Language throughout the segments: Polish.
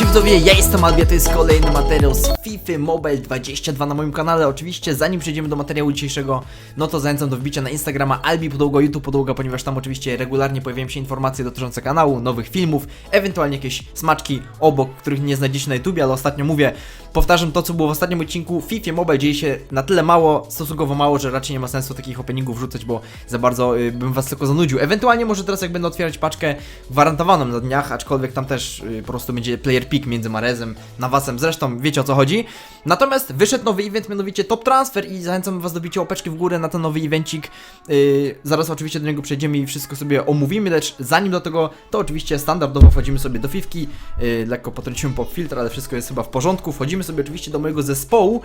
Witajcie widzowie, ja jestem Albia, to jest kolejny materiał z FIFA Mobile 22 na moim kanale. Oczywiście zanim przejdziemy do materiału dzisiejszego, no to zachęcam do wbicia na Instagrama Albi Podługa, YouTube Podługa, ponieważ tam oczywiście regularnie pojawiają się informacje dotyczące kanału, nowych filmów, ewentualnie jakieś smaczki obok, których nie znajdziecie na YouTubie, ale ostatnio mówię, powtarzam to co było w ostatnim odcinku, FIFA Mobile dzieje się na tyle mało, stosunkowo mało, że raczej nie ma sensu takich openingów wrzucać, bo za bardzo y, bym was tylko zanudził. Ewentualnie może teraz jak będę otwierać paczkę gwarantowaną na dniach, aczkolwiek tam też y, po prostu będzie player pick między Marezem, Nawasem, zresztą wiecie o co chodzi. Natomiast wyszedł nowy event, mianowicie Top Transfer i zachęcam was do bicia łapeczki w górę na ten nowy evencik. Yy, zaraz oczywiście do niego przejdziemy i wszystko sobie omówimy, lecz zanim do tego, to oczywiście standardowo wchodzimy sobie do fifki, yy, lekko potrąciłem pop filtr, ale wszystko jest chyba w porządku. Wchodzimy sobie oczywiście do mojego zespołu.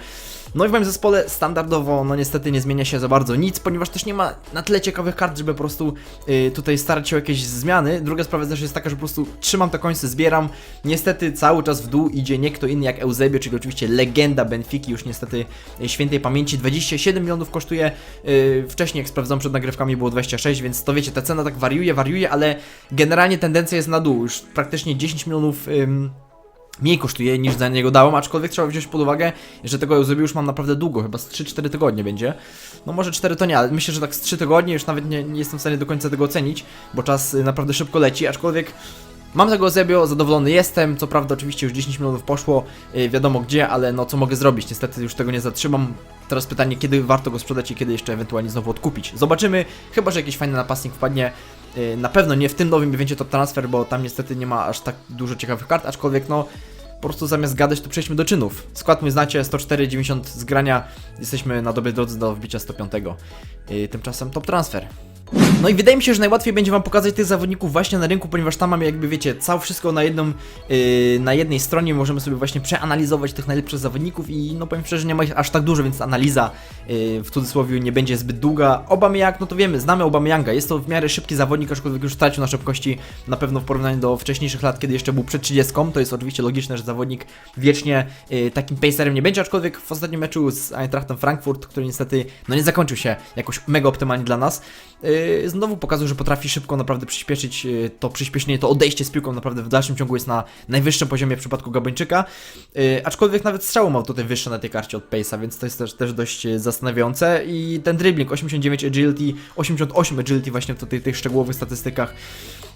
No i w moim zespole standardowo, no niestety nie zmienia się za bardzo nic, ponieważ też nie ma na tyle ciekawych kart, żeby po prostu yy, tutaj starać się o jakieś zmiany. Druga sprawa też jest taka, że po prostu trzymam te końce, zbieram. Niestety cały czas w dół idzie nie kto inny jak Eusebio, czyli oczywiście legenda Benfiki, już niestety yy, świętej pamięci. 27 milionów kosztuje. Yy, wcześniej, jak sprawdzam przed nagrywkami, było 26, więc to wiecie, ta cena tak wariuje, wariuje, ale generalnie tendencja jest na dół. Już praktycznie 10 milionów. Ym, mniej kosztuje niż za niego dałem, aczkolwiek trzeba wziąć pod uwagę, że tego Eusebio już mam naprawdę długo, chyba z 3-4 tygodnie będzie. No może 4 to nie, ale myślę, że tak z 3 tygodnie już nawet nie, nie jestem w stanie do końca tego ocenić, bo czas y, naprawdę szybko leci, aczkolwiek Mam tego Eusebio, zadowolony jestem, co prawda oczywiście już 10 milionów poszło, yy, wiadomo gdzie, ale no co mogę zrobić, niestety już tego nie zatrzymam. Teraz pytanie, kiedy warto go sprzedać i kiedy jeszcze ewentualnie znowu odkupić. Zobaczymy, chyba że jakiś fajny napastnik wpadnie. Yy, na pewno nie w tym nowym evencie Top Transfer, bo tam niestety nie ma aż tak dużo ciekawych kart, aczkolwiek no po prostu zamiast gadać, to przejdźmy do czynów. Skład mój znacie, 104,90 zgrania, jesteśmy na dobrej drodze do wbicia 105. Yy, tymczasem Top Transfer. No i wydaje mi się, że najłatwiej będzie wam pokazać tych zawodników właśnie na rynku, ponieważ tam mamy jakby wiecie, całe wszystko na jedną, yy, na jednej stronie, możemy sobie właśnie przeanalizować tych najlepszych zawodników i no powiem szczerze, nie ma ich aż tak dużo, więc analiza yy, w cudzysłowie nie będzie zbyt długa. Aubameyang, no to wiemy, znamy Aubameyanga, jest to w miarę szybki zawodnik, aczkolwiek już stracił na szybkości na pewno w porównaniu do wcześniejszych lat, kiedy jeszcze był przed 30, to jest oczywiście logiczne, że zawodnik wiecznie yy, takim pacerem nie będzie, aczkolwiek w ostatnim meczu z Eintrachtem Frankfurt, który niestety no nie zakończył się jakoś mega optymalnie dla nas, yy, znowu pokazuje, że potrafi szybko naprawdę przyspieszyć yy, to przyspieszenie, to odejście z piłką naprawdę w dalszym ciągu jest na najwyższym poziomie w przypadku Gabończyka, yy, aczkolwiek nawet strzału ma tutaj wyższe na tej karcie od Pace'a, więc to jest też, też dość yy, zastanawiające. I ten dribbling 89 agility, 88 agility właśnie w tutaj, tych szczegółowych statystykach,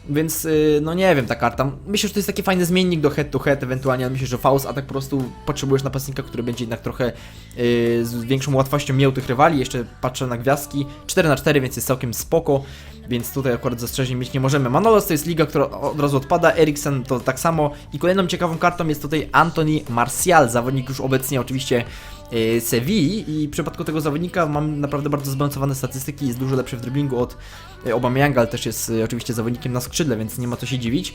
więc yy, no nie wiem, ta karta. Myślę, że to jest taki fajny zmiennik do head to head, ewentualnie ale myślę, że Faust, a tak po prostu potrzebujesz napastnika, który będzie jednak trochę yy, z większą łatwością miał tych rywali. Jeszcze patrzę na gwiazdki. 4 na 4 więc jest całkiem spoko. Więc tutaj akurat zastrzeżeń mieć nie możemy. Manolos to jest liga, która od razu odpada. Eriksen to tak samo. I kolejną ciekawą kartą jest tutaj Anthony Martial, zawodnik już obecnie oczywiście Sewilli i w przypadku tego zawodnika mam naprawdę bardzo zbalansowane statystyki, jest dużo lepszy w driblingu od yy, Aubameyanga, ale też jest yy, oczywiście zawodnikiem na skrzydle, więc nie ma co się dziwić.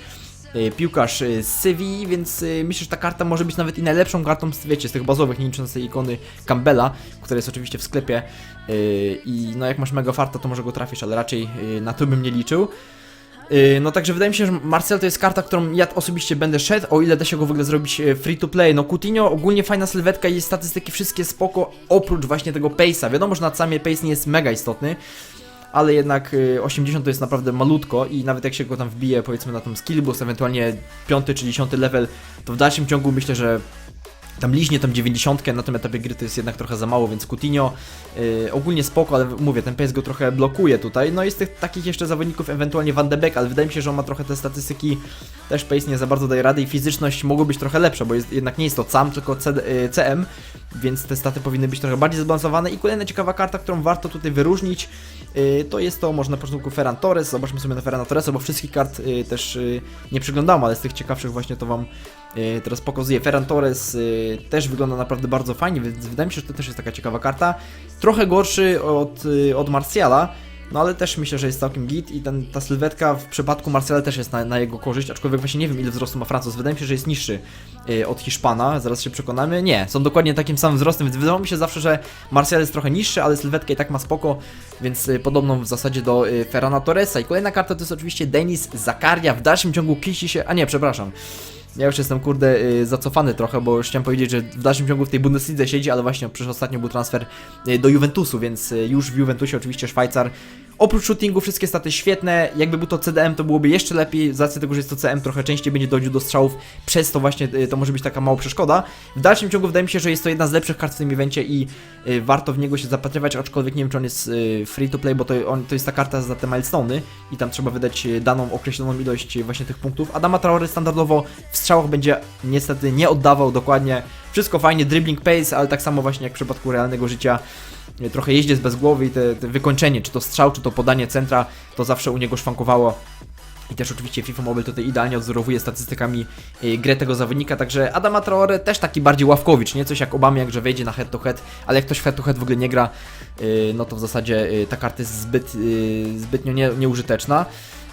Yy, Piłkarz z Sewilli, więc myślę, że ta karta może być nawet i najlepszą kartą z, wiecie, z tych bazowych, nie licząc tej ikony Campbella, która jest oczywiście w sklepie i no jak masz mega farta, to może go trafisz, ale raczej na to bym nie liczył. Yy, No także wydaje mi się, że Marcel to jest karta, którą ja osobiście będę szedł, o ile da się go w ogóle zrobić e, free to play. No Coutinho ogólnie fajna sylwetka i statystyki wszystkie spoko, oprócz właśnie tego pace'a. Wiadomo, że na samie pace nie jest mega istotny, ale jednak y, 80 to jest naprawdę malutko i nawet jak się go tam wbije powiedzmy na tą skill boost, ewentualnie 5 czy 10 level, to w dalszym ciągu myślę, że tam liźnie tą 90 na tym etapie gry to jest jednak trochę za mało, więc Coutinho yy, ogólnie spoko, ale mówię, ten PS go trochę blokuje tutaj. No i z tych takich jeszcze zawodników ewentualnie Van de Beek, ale wydaje mi się, że on ma trochę te statystyki, też PS nie za bardzo daje rady i fizyczność mogło być trochę lepsza, bo jest, jednak nie jest to SAM, tylko yy, CM, więc te staty powinny być trochę bardziej zbalansowane. I kolejna ciekawa karta, którą warto tutaj wyróżnić, to jest to może na początku Ferran Torres, zobaczmy sobie na Ferran Torresa, bo wszystkich kart yy, też yy, nie przyglądałem, ale z tych ciekawszych właśnie to Wam teraz pokazuję. Ferran Torres też wygląda naprawdę bardzo fajnie, więc wydaje mi się, że to też jest taka ciekawa karta. Trochę gorszy od, od Martiala, no ale też myślę, że jest całkiem git i ten, ta sylwetka w przypadku Martiala też jest na, na jego korzyść, aczkolwiek właśnie nie wiem ile wzrostu ma Francuz. Wydaje mi się, że jest niższy yy, od Hiszpana, zaraz się przekonamy. Nie, są dokładnie takim samym wzrostem, więc wydawało mi się zawsze, że Martial jest trochę niższy, ale sylwetka i tak ma spoko, więc yy, podobną w zasadzie do yy, Ferrana Torresa. I kolejna karta to jest oczywiście Denis Zakaria, w dalszym ciągu kisi się, a nie, przepraszam. Ja już jestem, kurde, y, zacofany trochę, bo już chciałem powiedzieć, że w dalszym ciągu w tej Bundeslidze siedzi, ale właśnie przecież ostatnio był transfer y, do Juventusu, więc y, już w Juventusie oczywiście Szwajcar Oprócz shootingu wszystkie staty świetne, jakby był to CDM to byłoby jeszcze lepiej, z racji tego, że jest to CM trochę częściej będzie dochodził do strzałów, przez to właśnie y, to może być taka mała przeszkoda. W dalszym ciągu wydaje mi się, że jest to jedna z lepszych kart w tym evencie i y, warto w niego się zapatrywać, aczkolwiek nie wiem czy on jest y, free to play, bo to, on, to jest ta karta za te milestone'y i tam trzeba wydać y, daną określoną ilość y, właśnie tych punktów. Adama Traore standardowo w strzałach będzie niestety nie oddawał dokładnie. Wszystko fajnie, dribbling pace, ale tak samo właśnie jak w przypadku realnego życia y, trochę jeździec bez głowy i te, te wykończenie, czy to strzał, czy to podanie centra, to zawsze u niego szwankowało. I też oczywiście FIFA Mobile tutaj idealnie odzorowuje statystykami y, grę tego zawodnika, także Adama Traore też taki bardziej ławkowicz, nie coś jak Obama, jak że wejdzie na head to head, ale jak ktoś head to head w ogóle nie gra, y, no to w zasadzie ta karta jest zbyt, zbytnio nie, nieużyteczna.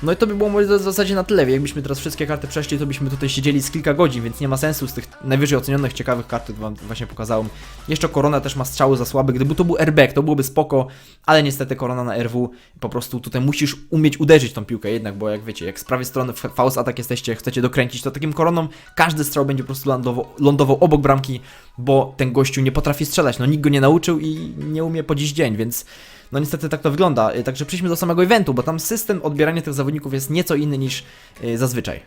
No i to by było może w zasadzie na tyle. Jakbyśmy teraz wszystkie karty przeszli, to byśmy tutaj siedzieli z kilka godzin, więc nie ma sensu z tych najwyżej ocenionych, ciekawych kart, które wam właśnie pokazałem. Jeszcze Korona też ma strzały za słabe. Gdyby to był airbag, to byłoby spoko, ale niestety Korona na RW po prostu tutaj musisz umieć uderzyć tą piłkę jednak, bo jak wiecie, jak z prawej strony faust atak jesteście, chcecie dokręcić, to takim Koroną każdy strzał będzie po prostu lądował, lądował obok bramki, bo ten gościu nie potrafi strzelać. No nikt go nie nauczył i nie umie po dziś dzień, więc no niestety tak to wygląda. Y, Także przejdźmy do samego eventu, bo tam system odbierania tych zawodników jest nieco inny niż y, zazwyczaj.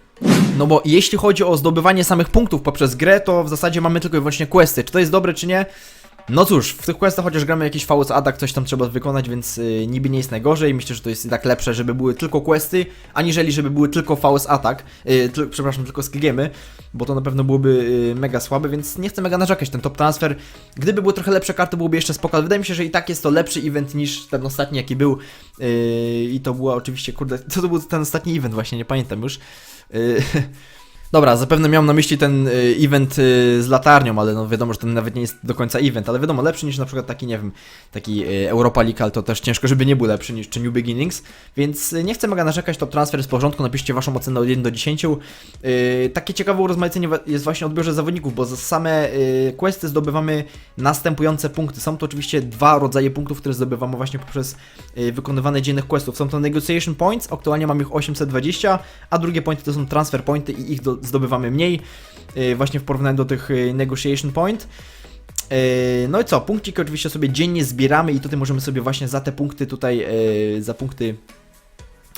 No bo jeśli chodzi o zdobywanie samych punktów poprzez grę, to w zasadzie mamy tylko i wyłącznie questy. Czy to jest dobre, czy nie? No cóż, w tych questach chociaż gramy jakiś faust atak, coś tam trzeba wykonać, więc y, niby nie jest najgorzej. Myślę, że to jest i tak lepsze, żeby były tylko questy, aniżeli żeby były tylko faust atak, y, tyl- przepraszam, tylko skill gamey, bo to na pewno byłoby y, mega słabe, więc nie chcę mega narzekać ten top transfer. Gdyby były trochę lepsze karty, byłoby jeszcze spoko, ale wydaje mi się, że i tak jest to lepszy event niż ten ostatni, jaki był. Y, I to była oczywiście, kurde, co to był ten ostatni event właśnie, nie pamiętam już. Y, Dobra, zapewne miałem na myśli ten y, event y, z latarnią, ale no wiadomo, że ten nawet nie jest do końca event, ale wiadomo, lepszy niż na przykład taki, nie wiem, taki y, Europa League, ale to też ciężko, żeby nie był lepszy niż czy New Beginnings, więc nie chcę mega narzekać, top transfer jest w porządku, napiszcie waszą ocenę od 1 do 10. Y, takie ciekawe urozmaicenie jest właśnie odbiorze zawodników, bo za same questy zdobywamy następujące punkty. Są to oczywiście dwa rodzaje punktów, które zdobywamy właśnie poprzez y, wykonywane dziennych questów. Są to negotiation points, aktualnie mam ich 820, a drugie pointy to są transfer pointy i ich do, zdobywamy mniej, y, właśnie w porównaniu do tych y, negotiation point. Y, No i co, punkciki oczywiście sobie dziennie zbieramy i tutaj możemy sobie właśnie za te punkty tutaj, za punkty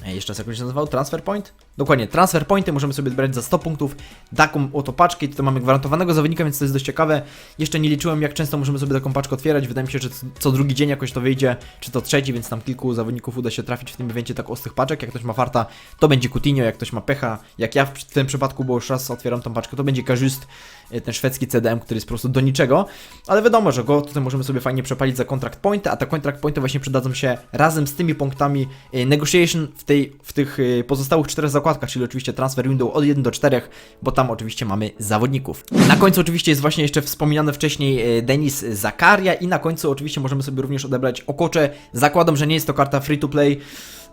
E, Jeszcze raz jak się nazywał? Transfer point? Dokładnie, transfer pointy możemy sobie zbierać za 100 punktów taką oto paczkę i tutaj mamy gwarantowanego zawodnika, więc to jest dość ciekawe. Jeszcze nie liczyłem jak często możemy sobie taką paczkę otwierać, wydaje mi się, że co- drugi dzień jakoś to wyjdzie, czy to trzeci, więc tam kilku zawodników uda się trafić w tym evencie tak ostrych paczek. Jak ktoś ma farta, to będzie Coutinho, jak ktoś ma pecha, jak ja w tym przypadku, bo już raz otwieram tą paczkę, to będzie Każyst, e, ten szwedzki CDM, który jest po prostu do niczego, ale wiadomo, że go tutaj możemy sobie fajnie przepalić za kontrakt pointy, a te kontrakt pointy właśnie przydadzą się razem z tymi punktami e, negotiation w, tej, w tych e, pozostałych czterech zakładkach, czyli oczywiście transfer window od 1 do 4, bo tam oczywiście mamy zawodników. Na końcu oczywiście jest właśnie jeszcze wspomniany wcześniej e, Denis Zakaria i na końcu oczywiście możemy sobie również odebrać Okocze. Zakładam, że nie jest to karta free to play,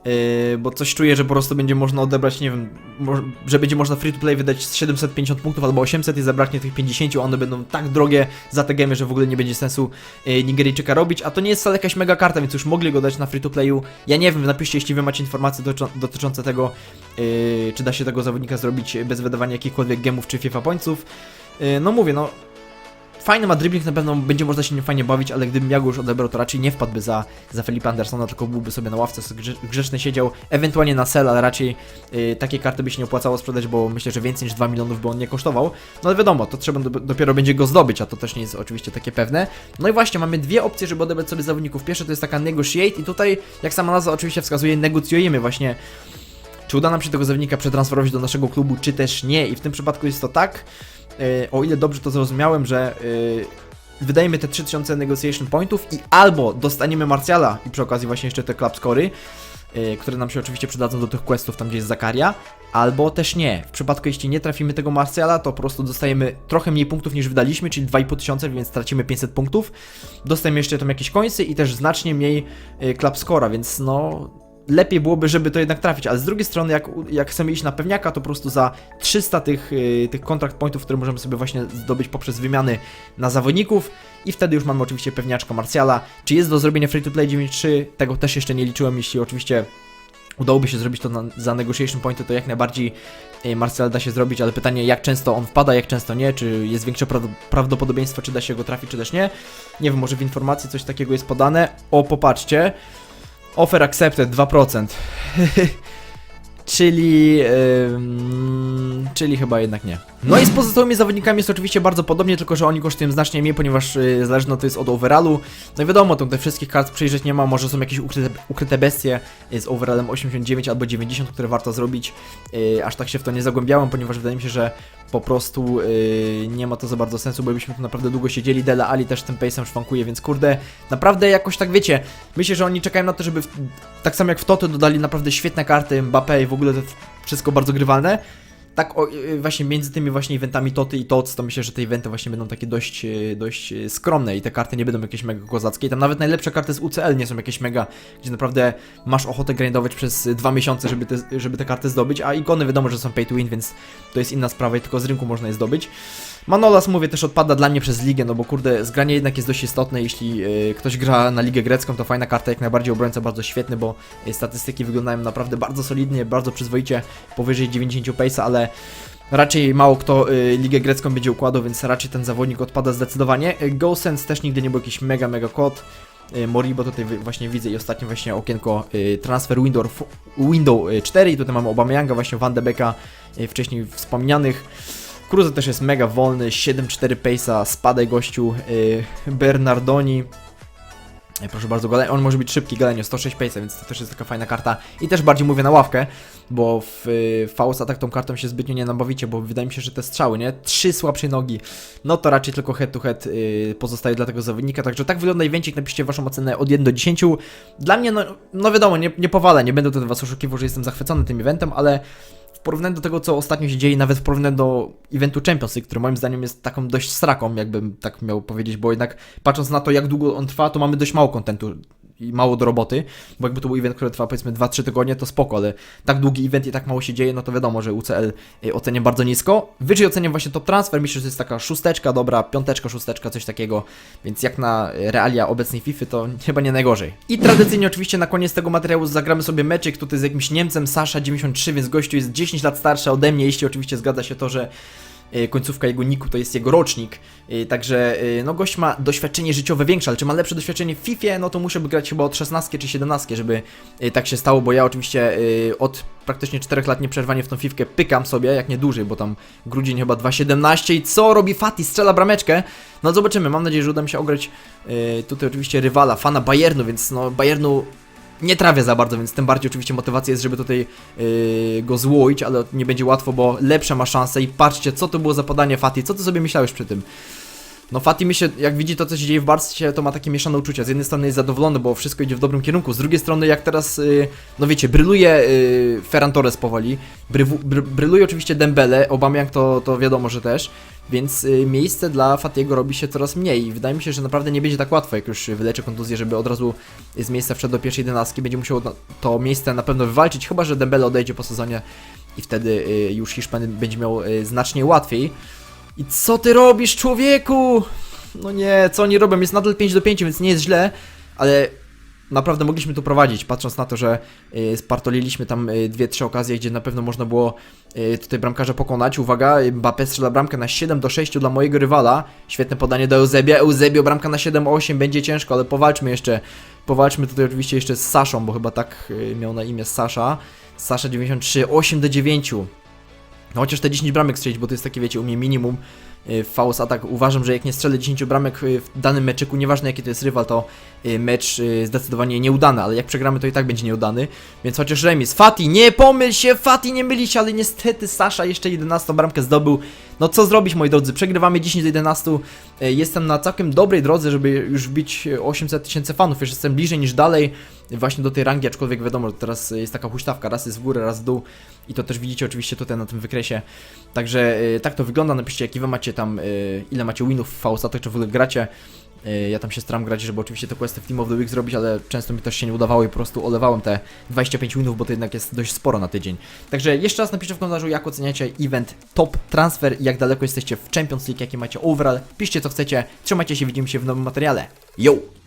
Yy, bo coś czuję, że po prostu będzie można odebrać, nie wiem, że będzie można free to play wydać z 750 punktów albo 800 i zabraknie tych 50, a one będą tak drogie za te gemy, że w ogóle nie będzie sensu yy, Nigeryjczyka robić, a to nie jest wcale jakaś mega karta, więc już mogli go dać na free to playu. Ja nie wiem, napiszcie, jeśli wy macie informacje dotyczące tego, yy, czy da się tego zawodnika zrobić bez wydawania jakichkolwiek gemów czy FIFA pońców. No mówię, no Fajny ma dribbling, na pewno będzie można się nim fajnie bawić, ale gdybym ja go już odebrał, to raczej nie wpadłby za, za Felipe Andersona, tylko byłby sobie na ławce grzeczny siedział, ewentualnie na sell, ale raczej y, takie karty by się nie opłacało sprzedać, bo myślę, że więcej niż 2 milionów by on nie kosztował. No ale wiadomo, to trzeba do, dopiero będzie go zdobyć, a to też nie jest oczywiście takie pewne. No i właśnie, mamy dwie opcje, żeby odebrać sobie zawodników. Pierwsza to jest taka negotiate i tutaj, jak sama nazwa oczywiście wskazuje, negocjujemy właśnie czy uda nam się tego zawodnika przetransferować do naszego klubu, czy też nie. I w tym przypadku jest to tak, o ile dobrze to zrozumiałem, że e, wydajemy te 3000 negotiation pointów i albo dostaniemy Martiala i przy okazji właśnie jeszcze te club scory, e, które nam się oczywiście przydadzą do tych questów tam, gdzie jest Zakaria, albo też nie. W przypadku, jeśli nie trafimy tego Martiala, to po prostu dostajemy trochę mniej punktów niż wydaliśmy, czyli 2500, więc tracimy 500 punktów. Dostajemy jeszcze tam jakieś końce i też znacznie mniej e, club scora, więc no lepiej byłoby, żeby to jednak trafić, ale z drugiej strony, jak, jak chcemy iść na pewniaka, to po prostu za 300 tych, yy, tych kontrakt pointów, które możemy sobie właśnie zdobyć poprzez wymiany na zawodników i wtedy już mamy oczywiście pewniaczka Martiala. Czy jest do zrobienia free to play 9.3? Tego też jeszcze nie liczyłem, jeśli oczywiście udałoby się zrobić to na, za negotiation pointy, to jak najbardziej yy, Martial da się zrobić, ale pytanie jak często on wpada, jak często nie, czy jest większe pra- prawdopodobieństwo, czy da się go trafić, czy też nie. Nie wiem, może w informacji coś takiego jest podane. O, popatrzcie. Offer accepted 2%. Czyli, ym, czyli chyba jednak nie. No i z pozostałymi zawodnikami jest oczywiście bardzo podobnie, tylko że oni kosztują znacznie mniej, ponieważ yy, to jest od overallu. No i wiadomo, tutaj wszystkich kart przyjrzeć nie ma, może są jakieś ukryte, ukryte bestie yy, z overallem 89 albo 90, które warto zrobić. Yy, aż tak się w to nie zagłębiałem, ponieważ wydaje mi się, że po prostu yy, nie ma to za bardzo sensu, bo byśmy tu naprawdę długo siedzieli. Dele Ali też tym pace'em szwankuje, więc kurde, naprawdę jakoś tak wiecie. Myślę, że oni czekają na to, żeby w, tak samo jak w Toto dodali naprawdę świetne karty Mbappé i w ogóle to wszystko bardzo grywalne. Tak o, y, właśnie między tymi właśnie eventami Toty i Tots, to myślę, że te eventy właśnie będą takie dość, y, dość y, skromne i te karty nie będą jakieś mega kozackie. I tam nawet najlepsze karty z UCL nie są jakieś mega, gdzie naprawdę masz ochotę grindować przez y, dwa miesiące, żeby te, żeby te karty zdobyć, a ikony wiadomo, że są pay to win, więc to jest inna sprawa i tylko z rynku można je zdobyć. Manolas, mówię, też odpada dla mnie przez ligę, no bo kurde, zgranie jednak jest dość istotne, jeśli y, ktoś gra na ligę grecką, to fajna karta, jak najbardziej obrońca, bardzo świetny, bo y, statystyki wyglądają naprawdę bardzo solidnie, bardzo przyzwoicie, powyżej 90 pace'a, ale raczej mało kto y, ligę grecką będzie układał, więc raczej ten zawodnik odpada zdecydowanie. Y, GoSense też nigdy nie był jakiś mega, mega kod. Y, Moribo tutaj właśnie widzę i ostatnio właśnie okienko transfer window, window y, 4 i tutaj mamy Obameyanga, właśnie Van de Beeka, y, wcześniej wspomnianych. Cruze też jest mega wolny, 7-4 pace'a, spadaj gościu, Bernardoni. Y, Proszę bardzo, on może być szybki, Galenio, 106 pace'a, więc to też jest taka fajna karta. I też bardziej mówię na ławkę, bo w y, Attack tą kartą się zbytnio nie nabawicie, bo wydaje mi się, że te strzały, nie? Trzy słabsze nogi, no to raczej tylko head to head y, pozostaje dla tego zawodnika. Także tak wygląda evencik, napiszcie waszą ocenę od 1 do 10. Dla mnie, no, no wiadomo, nie, nie powalę, nie będę tutaj was oszukiwał, że jestem zachwycony tym eventem, ale porównaniu do tego, co ostatnio się dzieje, nawet w porównaniu do eventu Champions League, który moim zdaniem jest taką dość straką, jakbym tak miał powiedzieć, bo jednak patrząc na to, jak długo on trwa, to mamy dość mało kontentu i mało do roboty, bo jakby to był event, który trwa powiedzmy 2-3 tygodnie, to spoko, ale tak długi event i tak mało się dzieje, no to wiadomo, że UCL y, ocenię bardzo nisko. Wyżej oceniam właśnie top transfer, myślę, że to jest taka szósteczka, dobra, piąteczka, szósteczka, coś takiego, więc jak na realia obecnej FIFA to chyba nie najgorzej. I tradycyjnie oczywiście na koniec tego materiału zagramy sobie meczyk tutaj z jakimś Niemcem, Sasha 93, więc gościu jest 10 lat starszy ode mnie, jeśli oczywiście zgadza się to, że końcówka jego niku to jest jego rocznik, y, także y, no gość ma doświadczenie życiowe większe, ale czy ma lepsze doświadczenie w FIFA, no to muszę by grać chyba od 16 czy 17, żeby tak się stało, bo ja oczywiście od praktycznie 4 lat nieprzerwanie w tą fifkę pykam sobie, jak nie dłużej, bo tam grudzień chyba 2.17 i co robi Fati? Strzela brameczkę, no zobaczymy, mam nadzieję, że uda mi się ograć tutaj oczywiście rywala, fana Bayernu, więc no Bayernu nie trawię za bardzo, więc tym bardziej oczywiście motywacja jest, żeby tutaj yy, go złoić, ale nie będzie łatwo, bo lepsze ma szanse i patrzcie, co to było za podanie Fati, co ty sobie myślałeś przy tym? No Fati myślę, jak widzi to, co się dzieje w Barcie, to ma takie mieszane uczucia. Z jednej strony jest zadowolony, bo wszystko idzie w dobrym kierunku, z drugiej strony jak teraz, yy, no wiecie, bryluje yy, Ferran Torres powoli, bryluje oczywiście Dembele, Aubameyang to, to wiadomo, że też, więc y, miejsce dla Fatiego robi się coraz mniej. Wydaje mi się, że naprawdę nie będzie tak łatwo, jak już wyleczy kontuzję, żeby od razu z miejsca wszedł do pierwszej jedenastki, będzie musiał to miejsce na pewno wywalczyć, chyba że Dembele odejdzie po sezonie i wtedy y, już Hiszpan będzie miał y, znacznie łatwiej. I co ty robisz, człowieku? No nie, co oni robią? Jest nadal 5 do 5, więc nie jest źle, ale naprawdę mogliśmy tu prowadzić, patrząc na to, że y, spartoliliśmy tam y, dwie, trzy okazje, gdzie na pewno można było y, tutaj bramkarza pokonać. Uwaga, Mbappé strzela bramkę na 7 do 6 dla mojego rywala. Świetne podanie do Eusebia. Eusebio bramka na 7-8, będzie ciężko, ale powalczmy jeszcze. Powalczmy tutaj oczywiście jeszcze z Saszą, bo chyba tak miał na imię Sasza. Sasza 93, 8 do 9. No chociaż te 10 bramek strzelić, bo to jest takie, wiecie, u mnie minimum y, w Faust Attack. Uważam, że jak nie strzelę 10 bramek y, w danym meczyku, nieważne jaki to jest rywal, to y, mecz y, zdecydowanie nieudany, ale jak przegramy, to i tak będzie nieudany. Więc chociaż remis. Fati, nie pomyl się, Fati, nie myli się, ale niestety Sasza jeszcze 11 bramkę zdobył. No co zrobić, moi drodzy? Przegrywamy 10 do 11. Y, Jestem na całkiem dobrej drodze, żeby już wbić y, 800 tysięcy fanów. Już jestem bliżej niż dalej y, właśnie do tej rangi, aczkolwiek wiadomo, że teraz jest taka huśtawka, raz jest w górę, raz w dół. I to też widzicie oczywiście tutaj na tym wykresie. Także y, tak to wygląda. Napiszcie, jaki wy macie tam, y, ile macie winów w Faustach, czy w ogóle gracie. Y, Ja tam się staram grać, żeby oczywiście te questy w Team of the Week zrobić, ale często mi też się nie udawało i po prostu olewałem te 25 winów, bo to jednak jest dość sporo na tydzień. Także jeszcze raz napiszcie w komentarzu, jak oceniacie event Top Transfer jak daleko jesteście w Champions League, jaki macie overall. Piszcie co chcecie, trzymajcie się, widzimy się w nowym materiale. Yo!